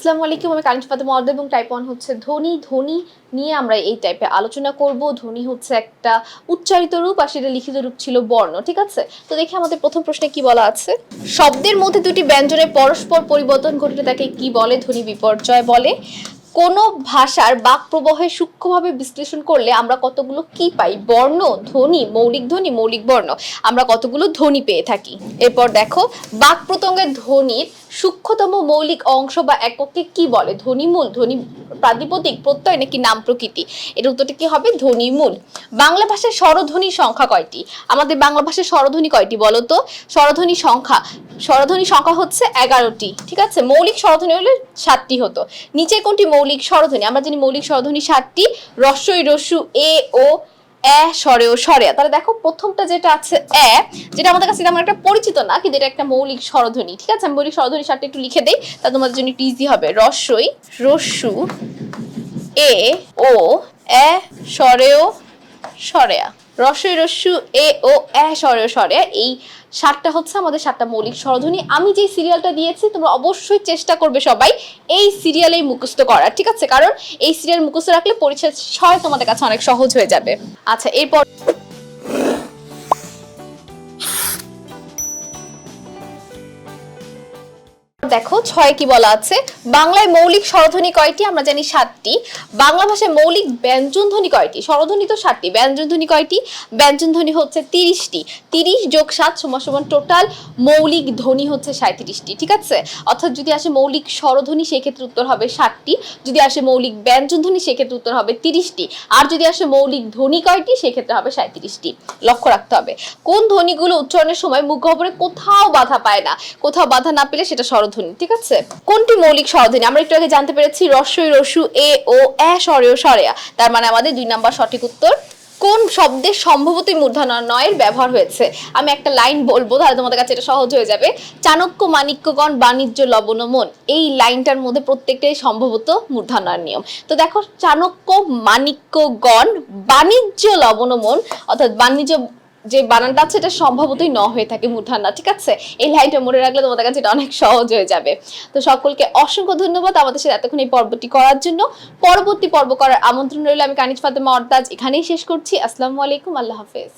আসসালামু আলাইকুম, আমি কানিজ ফাতেমা অর্দ এবং টাইপ ওয়ান হচ্ছে ধ্বনি ধ্বনি নিয়ে আমরা এই টাইপে আলোচনা করব। ধ্বনি হচ্ছে একটা উচ্চারিত রূপ আর সেটা লিখিত রূপ ছিল বর্ণ, ঠিক আছে? তো দেখি আমাদের প্রথম প্রশ্নে কি বলা আছে? শব্দের মধ্যে দুটি ব্যঞ্জনের পরস্পর পরিবর্তন ঘটলে তাকে কি বলে? ধ্বনি বিপর্যয় বলে। কোনো ভাষার বাক প্রবাহে সূক্ষ্মভাবে বিশ্লেষণ করলে আমরা কতগুলো কি পাই? বর্ণ, ধ্বনি, মৌলিক ধ্বনি, মৌলিক বর্ণ। আমরা কতগুলো ধ্বনি পেয়ে থাকি? এরপর দেখো বাক প্রত্যঙ্গের ধ্বনির সূক্ষ্মতম মৌলিক অংশ বা এককে কি বলে? ধ্বনিমূল ধ্বনি প্রাতিপদিক, প্রত্যয় নাকি নাম প্রকৃতি? এর উত্তরটি কি হবে? ধ্বনিমূল বাংলা ভাষায় স্বরধ্বনি সংখ্যা কয়টি? আমাদের বাংলা ভাষায় স্বরধ্বনি কয়টি বলো তো? স্বরধ্বনি সংখ্যা। স্বরধ্বনি সংখ্যা হচ্ছে এগারোটি, ঠিক আছে? মৌলিক স্বরধ্বনি হলে সাতটি হতো। নিচে কোনটি মৌলিক স্বরধ্বনি। আমরা জানি মৌলিক স্বরধ্বনি সাতটি রস্যই রস্যু এ, ও এ স্বরে ও স্বরে তাহলে দেখো প্রথমটা যেটা আছে এ যেটা আমাদের কাছে তেমন একটা পরিচিত না, কিন্তু এটা একটা মৌলিক স্বরধ্বনি। ঠিক আছে? আমি মৌলিক স্বরধ্বনি সাতটা একটু লিখে দেই, তা তোমাদের জন্য একটু ইজি হবে। রস্যই রস্যু এ, ও এ স্বরেও স্বরেয়া। রসই রস্যু, এ ও এ সরে স্বরে, এই সাতটা হচ্ছে আমাদের সাতটা মৌলিক স্বরধ্বনি। আমি যে সিরিয়ালটা দিয়েছি, তোমরা অবশ্যই চেষ্টা করবে সবাই এই সিরিয়ালেই মুখস্থ করার, ঠিক আছে? কারণ এই সিরিয়াল মুখস্থ রাখলে পরিচয় ছয় তোমাদের কাছে অনেক সহজ হয়ে যাবে। আচ্ছা এরপর দেখো, ছয় কি বলা আছে? বাংলায় মৌলিক স্বরধ্বনি কয়টি? আমরা জানি সাতটি। বাংলা ভাষায় মৌলিক ব্যঞ্জন ধ্বনি কয়টি? স্বরধ্বনি তো সাতটি। ব্যঞ্জন ধ্বনি কয়টি? ব্যঞ্জন ধ্বনি হচ্ছে তিরিশটি। তিরিশ যোগ সাত সমান সমান টোটাল মৌলিক ধ্বনি হচ্ছে সাঁত্রিশটি ঠিক আছে? অর্থাৎ যদি আসে মৌলিক স্বরধ্বনি, সেক্ষেত্রে উত্তর হবে সাতটি। যদি আসে মৌলিক ব্যঞ্জন ধ্বনি সেক্ষেত্রে উত্তর হবে তিরিশটি। আর যদি আসে মৌলিক ধ্বনি কয়টি, সেক্ষেত্রে হবে সাঁত্রিশটি লক্ষ্য রাখতে হবে। কোন ধ্বনিগুলো উচ্চারণের সময় মুখ গহ্বরে কোথাও বাধা পায় না? কোথাও বাধা না পেলে সেটা স্বরধ্বনি। ঠিক আছে? কোনটি মৌলিক স্বরধ্বনি? আমরা একটু আগে জানতে পেরেছি, রস্যই রসু, এ, ও এ স্বরেও সরেয়া তার মানে আমাদের দুই নাম্বার সঠিক উত্তর, কোন শব্দের সম্ভবতই মূর্ধন্যয়ের ব্যবহার হয়েছে? আমি একটা লাইন বলব, তাহলে তোমাদের কাছে এটা সহজ হয়ে যাবে। চাণক্য, মাণিক্যগণ, বাণিজ্য লবণমন এই লাইনটার মধ্যে প্রত্যেকটাই সম্ভবত মূর্ধন্যয়ের নিয়ম। তো দেখো, চাণক্য, মাণিক্যগণ, বাণিজ্য লবণমন অর্থাৎ বাণিজ্য যে বানানটা আছে, এটা সম্ভবতই ন হয়ে থাকে মূর্ধন্য ঠিক আছে? এই লাইনটা মনে রাখলে তোমাদের কাছে এটা অনেক সহজ হয়ে যাবে। তো সকলকে অসংখ্য ধন্যবাদ আমাদের সাথে এতক্ষণ এই পর্বটি করার জন্য। পরবর্তী পর্ব করার আমন্ত্রণ রইল আমি কানিজ ফাতেমা অর্দাজ এখানেই শেষ করছি। আসসালামু আলাইকুম, আল্লাহ হাফেজ।